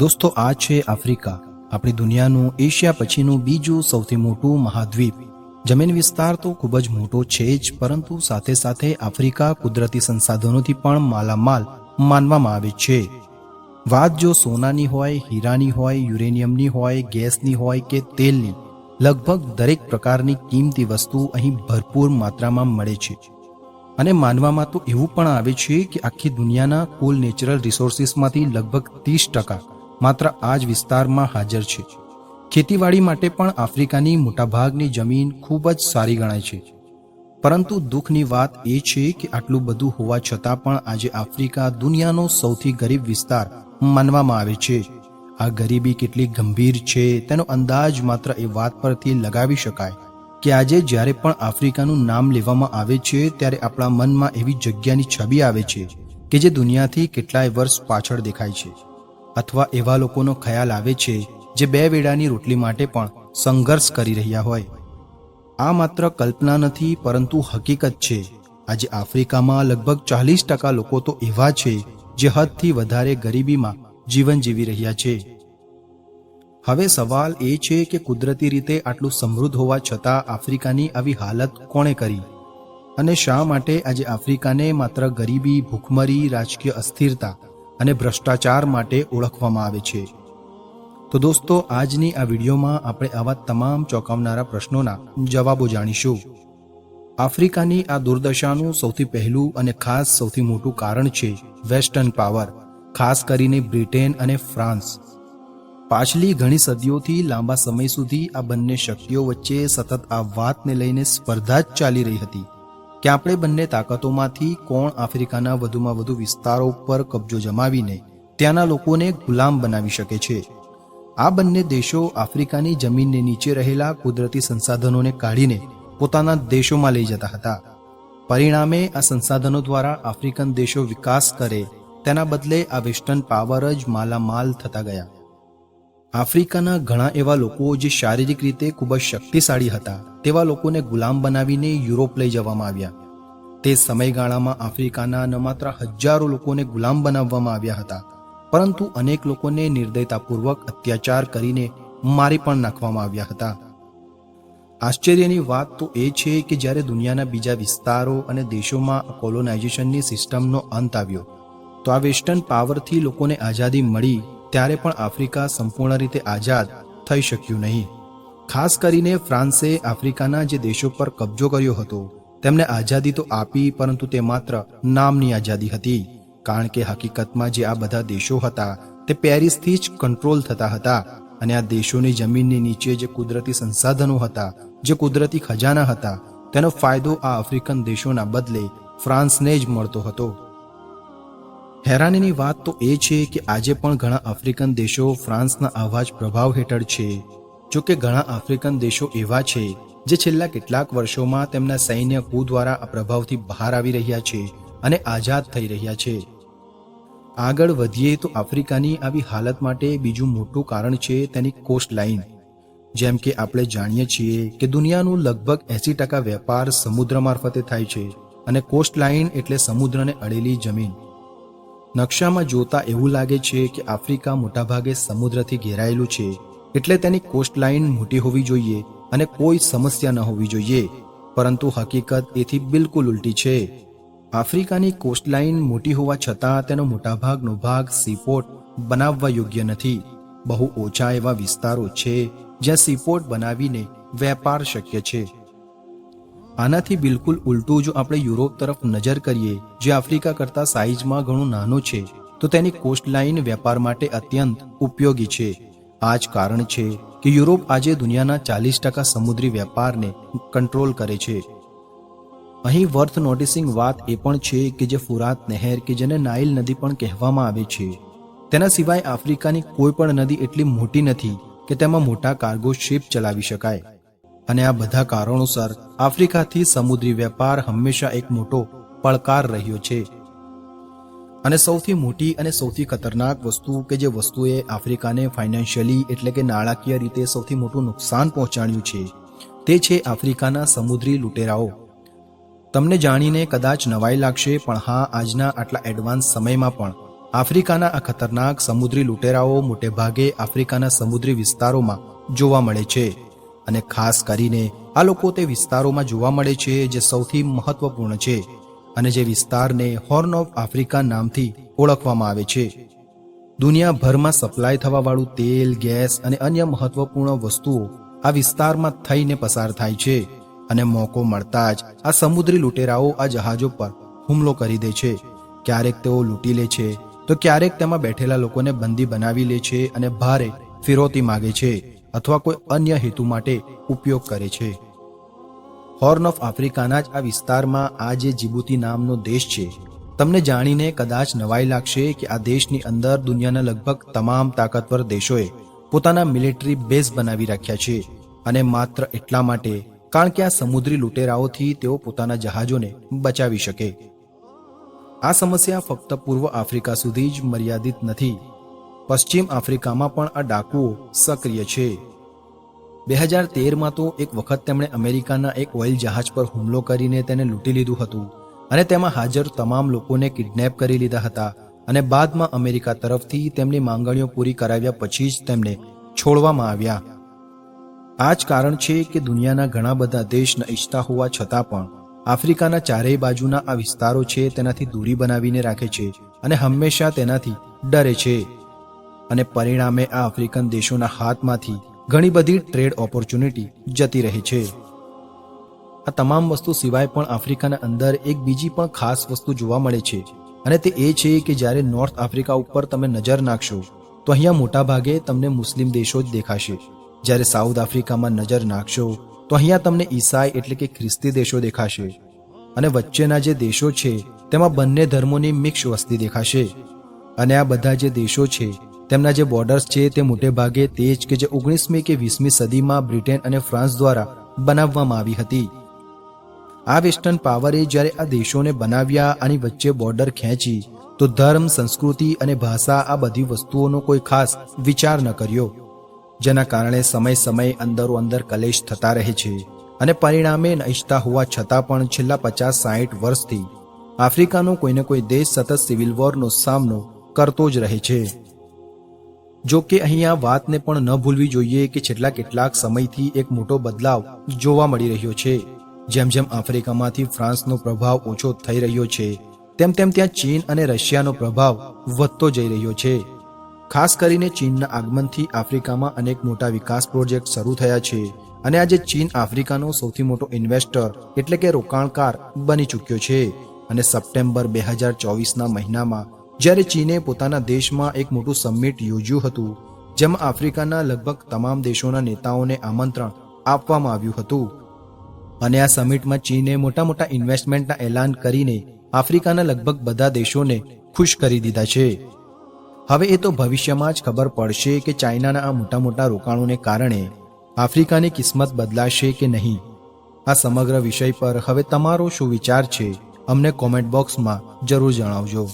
દોસ્તો, આ છે આફ્રિકા. આપણી દુનિયાનું એશિયા પછીનું બીજું સૌથી મોટું મહાદ્વીપ. જમીન વિસ્તાર તો ખૂબ જ મોટો છે જ, પરંતુ સાથે સાથે આફ્રિકા કુદરતી સંસાધનોથી પણ માલામાલ માનવામાં આવે છે. વાત જો સોનાની હોય, હીરાની હોય, યુરેનિયમની હોય, ગેસની હોય કે તેલની, લગભગ દરેક પ્રકારની કિંમતી વસ્તુ અહીં ભરપૂર માત્રામાં મળે છે. અને માનવામાં તો એવું પણ આવે છે કે આખી દુનિયાના કુલ નેચરલ રિસોર્સિસમાંથી લગભગ ત્રીસ ટકા માત્ર આ જ વિસ્તારમાં હાજર છે. ખેતીવાડી માટે પણ આફ્રિકાની મોટાભાગની જમીન ખૂબ જ સારી ગણાય છે. પરંતુ દુઃખની વાત એ છે કે આટલું બધું હોવા છતાં પણ આજે આફ્રિકા દુનિયાનો સૌથી ગરીબ વિસ્તાર માનવામાં આવે છે. આ ગરીબી કેટલી ગંભીર છે તેનો અંદાજ માત્ર એ વાત પરથી લગાવી શકાય કે આજે જ્યારે પણ આફ્રિકાનું નામ લેવામાં આવે છે ત્યારે આપણા મનમાં એવી જગ્યાની છબી આવે છે કે જે દુનિયાથી કેટલાય વર્ષ પાછળ દેખાય છે. અથવા એવા લોકોનો ખ્યાલ આવે છે જે બે વેળાની રોટલી માટે પણ સંઘર્ષ કરી રહ્યા હોય. આ માત્ર કલ્પના નથી, પરંતુ હકીકત છે. આજે આફ્રિકામાં લગભગ ચાલીસ ટકા લોકો તો એવા છે જે હદથી વધારે ગરીબીમાં જીવન જીવી રહ્યા છે. હવે સવાલ એ છે કે કુદરતી રીતે આટલું સમૃદ્ધ હોવા છતાં આફ્રિકાની આવી હાલત કોણે કરી? અને શા માટે આજે આફ્રિકાને માત્ર ગરીબી, ભૂખમરી, રાજકીય અસ્થિરતા અને ભ્રષ્ટાચાર માટે ઓળખવામાં આવે છે. તો દોસ્તો, આજની આ વિડીયોમાં આપણે આવા તમામ ચોંકાવનારા પ્રશ્નોના જવાબો જાણીશું. આફ્રિકાની આ દુર્દશાનું સૌથી પહેલું અને ખાસ સૌથી મોટું કારણ છે વેસ્ટર્ન પાવર, ખાસ કરીને બ્રિટેન અને ફ્રાન્સ. પાછલી ઘણી સદીઓથી લાંબા સમય સુધી આ બંને શક્તિઓ વચ્ચે સતત આ વાતને લઈને સ્પર્ધા જ ચાલી રહી હતી. કે આપણે બંને તાકાતોમાંથી કોણ આફ્રિકાના વધુમાં વધુ વિસ્તારો પર કબજો જમાવીને ત્યાંના લોકોને ગુલામ બનાવી શકે છે? આ બંને દેશો આફ્રિકાની જમીનને નીચે રહેલા કુદરતી સંસાધનોને કાઢીને પોતાના દેશોમાં લઈ જતા હતા. પરિણામે, આ સંસાધનો દ્વારા આફ્રિકન દેશો વિકાસ કરે, તેના બદલે આ વેસ્ટર્ન પાવર જ માલામાલ થતા ગયા. આફ્રિકાના ઘણા એવા લોકો જે શારીરિક રીતે ખૂબ જ શક્તિશાળી હતા, તેવા લોકોને ગુલામ બનાવીને યુરોપ લઈ જવામાં આવ્યા. તે સમયગાળામાં આફ્રિકાના ન માત્ર હજારો લોકોને ગુલામ બનાવવામાં આવ્યા હતા, પરંતુ અનેક લોકોને નિર્દયતાપૂર્વક અત્યાચાર કરીને મારી પણ નાખવામાં આવ્યા હતા. આશ્ચર્યની વાત તો એ છે કે જ્યારે દુનિયાના બીજા વિસ્તારો અને દેશોમાં કોલોનાઇઝેશનની સિસ્ટમનો અંત આવ્યો, તો આ વેસ્ટર્ન પાવરથી લોકોને આઝાદી મળી ત્યારે પણ આફ્રિકા સંપૂર્ણ રીતે આઝાદ થઈ શક્યું નહીં. ખાસ કરીને ફ્રાન્સે આફ્રિકાના જે દેશો પર કબજો કર્યો હતો, તેમને આઝાદી તો આપી, પરંતુ તે માત્ર નામની આઝાદી હતી. કારણ કે હકીકતમાં જે આ બધા દેશો હતા, તે પેરિસથી જ કંટ્રોલ થતા હતા અને આ દેશોની જમીનની નીચે જે કુદરતી સંસાધનો હતા, જે કુદરતી ખજાના હતા, તેનો ફાયદો આ આફ્રિકન દેશોના બદલે ફ્રાન્સને જ મળતો હતો. હેરાનીની વાત તો એ છે કે આજે પણ ઘણા આફ્રિકન દેશો ફ્રાન્સના આવા જ પ્રભાવ હેઠળ છે. જો કે ઘણા આફ્રિકન દેશો એવા છે, જે છેલ્લા કેટલાક વર્ષોમાં તેમના સૈન્ય કુ દ્વારા આ પ્રભાવથી બહાર આવી રહ્યા છે અને આઝાદ થઈ રહ્યા છે. આગળ વધીએ તો આફ્રિકાની આવી હાલત માટે બીજું મોટું કારણ છે તેની કોસ્ટ લાઇન જેમ કે આપણે જાણીએ છીએ કે દુનિયાનું લગભગ એસી ટકા વેપાર સમુદ્ર મારફતે થાય છે અને કોસ્ટ લાઇન એટલે સમુદ્રને અડેલી જમીન. નકશામાં જોતા એવું લાગે છે કે આફ્રિકા મોટાભાગે સમુદ્રથી ઘેરાયેલું છે, એટલે તેની કોસ્ટ લાઇન મોટી હોવી જોઈએ અને કોઈ સમસ્યા ન હોવી જોઈએ. પરંતુ હકીકત એથી બિલકુલ ઉલટી છે. આફ્રિકાની કોસ્ટલાઇન મોટી હોવા છતાં તેનો મોટાભાગનો ભાગ સીપોર્ટ બનાવવા યોગ્ય નથી. બહુ ઓછા એવા વિસ્તારો છે જ્યાં સીપોર્ટ બનાવીને વેપાર શક્ય છે. આનાથી બિલકુલ ઉલટું જો આપણે યુરોપ તરફ નજર કરીએ, જે આફ્રિકા કરતા સાઇઝમાં ઘણું નાનું છે, તો તેની કોસ્ટલાઇન વેપાર માટે અત્યંત ઉપયોગી છે. આ જ કારણ છે કે યુરોપ આજે દુનિયાના ચાલીસ ટકા સમુદ્રી વેપારને કંટ્રોલ કરે છે. અહીં વર્થ નોટિસિંગ વાત એ પણ છે કે જે ફુરાત નહેર કે જેને નાઇલ નદી પણ કહેવામાં આવે છે. તેના સિવાય આફ્રિકાની કોઈ પણ નદી એટલી મોટી નથી કે તેમાં મોટા કાર્ગો શિપ ચલાવી શકાય. અને આ બધા કારણોસર આફ્રિકાથી સમુદ્રી વેપાર હંમેશા એક મોટો પડકાર રહ્યો છે. અને સૌથી મોટી અને સૌથી ખતરનાક વસ્તુ કે જે વસ્તુએ આફ્રિકાને ફાઇનાન્શિયલી એટલે કે નાણાકીય રીતે સૌથી મોટું નુકસાન પહોંચાડ્યું છે, તે છે આફ્રિકાના સમુદ્રી લૂંટેરાઓ. તમને જાણીને કદાચ નવાઈ લાગશે, પણ હા, આજના આટલા એડવાન્સ સમયમાં પણ આફ્રિકાના આ ખતરનાક સમુદ્રી લૂંટેરાઓ મોટેભાગે આફ્રિકાના સમુદ્રી વિસ્તારોમાં જોવા મળે છે. અને ખાસ કરીને આ લોકો તે વિસ્તારોમાં જોવા મળે છે જે સૌથી મહત્વપૂર્ણ છે અને જે વિસ્તારને હોર્ન ઓફ આફ્રિકા નામથી ઓળખવામાં આવે છે. દુનિયાભરમાં સપ્લાય થવાવાળું તેલ, ગેસ અને અન્ય મહત્વપૂર્ણ વસ્તુઓ આ વિસ્તારમાં થઈને પસાર થાય છે અને મોકો મળતા જ આ સમુદ્રી લૂંટેરાઓ આ જહાજો પર હુમલો કરી દે છે. ક્યારેક તેઓ લૂંટી લે છે, તો ક્યારેક તેમાં બેઠેલા લોકોને બંદી બનાવી લે છે અને ભારે ફિરોતી માગે છે. અથવા કોઈ અન્ય હેતુ માટે ઉપયોગ કરે છે. હોર્ન ઓફ આફ્રિકાના જ આ વિસ્તારમાં આ જે જીબુતી નામનો દેશ છે, તમને જાણીને કદાચ નવાઈ લાગશે કે આ દેશની અંદર દુનિયાના લગભગ તમામ તાકાતવર દેશોએ પોતાના મિલિટરી બેઝ બનાવી રાખ્યા છે અને માત્ર એટલા માટે કારણ કે આ સમુદ્રી લૂંટેરાઓથી તેઓ પોતાના જહાજોને બચાવી શકે. આ સમસ્યા ફક્ત પૂર્વ આફ્રિકા સુધી જ મર્યાદિત નથી પશ્ચિમ આફ્રિકામાં પણ આ ડાકુઓ સક્રિય છે. બે હજાર તેરમાં તો એક વખત તેમણે અમેરિકાના એક ઓઇલ જહાજ પર હુમલો કરીને તેને લૂંટી લીધું હતું અને તેમાં હાજર તમામ લોકોને કિડનેપ કરી લીધા હતા અને બાદમાં અમેરિકા તરફથી તેમની માંગણીઓ પૂરી કરાવ્યા પછી જ તેમને છોડવામાં આવ્યા. આ જ કારણ છે કે દુનિયાના ઘણા બધા દેશ ન ઈચ્છતા હોવા છતાં પણ આફ્રિકાના ચારેય બાજુના આ વિસ્તારો છે તેનાથી દૂરી બનાવીને રાખે છે અને હંમેશા તેનાથી ડરે છે. અને પરિણામે આ આફ્રિકન દેશોના હાથમાંથી ઘણી બધી ટ્રેડ ઓપોર્ચ્યુનિટી જતી રહે છે. આ તમામ વસ્તુ સિવાય પણ આફ્રિકાના અંદર એક બીજી પણ ખાસ વસ્તુ જોવા મળે છે. અને તે એ છે કે જ્યારે નોર્થ આફ્રિકા ઉપર તમે નજર નાખશો, તો અહીંયા મોટા ભાગે તમને મુસ્લિમ દેશો જ દેખાશે. જ્યારે સાઉથ આફ્રિકામાં નજર નાખશો, તો અહીંયા તમને ઈસાઈ એટલે કે ખ્રિસ્તી દેશો દેખાશે. અને વચ્ચેના જે દેશો છે, તેમાં બંને ધર્મોની મિક્સ વસ્તી દેખાશે. અને આ બધા જે દેશો છે તેમના જે બોર્ડર્સ છે તે મોટે ભાગે તે જ કે જે ઓગણીસમી કે વીસમી સદીમાં બ્રિટેન અને ફ્રાન્સ દ્વારા બનાવવામાં આવી હતી. આ વેસ્ટર્ન પાવરે જ્યારે આ દેશોને બનાવ્યા આની વચ્ચે બોર્ડર ખેંચી, તો ધર્મ, સંસ્કૃતિ અને ભાષા આ બધી વસ્તુઓનો કોઈ ખાસ વિચાર ન કર્યો. જેના કારણે સમય સમય અંદરો અંદર કલેશ થતા રહે છે અને પરિણામે નહિષ્તા હોવા છતાં પણ છેલ્લા પચાસ સાહીઠ વર્ષથી આફ્રિકાનો કોઈને કોઈ દેશ સતત સિવિલ વોરનો સામનો કરતો જ રહે છે. જો કે અહીંયા વાતને પણ ન ભૂલવી જોઈએ કે છેલ્લા કેટલાક સમયથી એક મોટો બદલાવ જોવા મળી રહ્યો છે. જેમ જેમ આફ્રિકામાંથી ફ્રાન્સનો પ્રભાવ ઓછો થઈ રહ્યો છે, તેમ તેમ ત્યાં ચીન અને રશિયાનો પ્રભાવ વધતો જઈ રહ્યો છે. ખાસ કરીને ચીનના આગમનથી આફ્રિકામાં અનેક મોટા વિકાસ પ્રોજેક્ટ શરૂ થયા છે અને આજે ચીન આફ્રિકાનો સૌથી મોટો ઇન્વેસ્ટર એટલે કે રોકાણકાર બની ચૂક્યો છે. અને સપ્ટેમ્બર બે હજાર ચોવીસના મહિનામાં જ્યારે ચીને પોતાના દેશમાં એક મોટું સમિટ યોજ્યું હતું, જેમાં આફ્રિકાના લગભગ તમામ દેશોના નેતાઓને આમંત્રણ આપવામાં આવ્યું હતું. અને આ સમિટમાં ચીને મોટા મોટા ઇન્વેસ્ટમેન્ટના એલાન કરીને આફ્રિકાના લગભગ બધા દેશોને ખુશ કરી દીધા છે. હવે એ તો ભવિષ્યમાં જ ખબર પડશે કે ચાઇનાના આ મોટા મોટા રોકાણોને કારણે આફ્રિકાની કિસ્મત બદલાશે કે નહીં. આ સમગ્ર વિષય પર હવે તમારો શું વિચાર છે, અમને કોમેન્ટ બોક્સમાં જરૂર જણાવજો.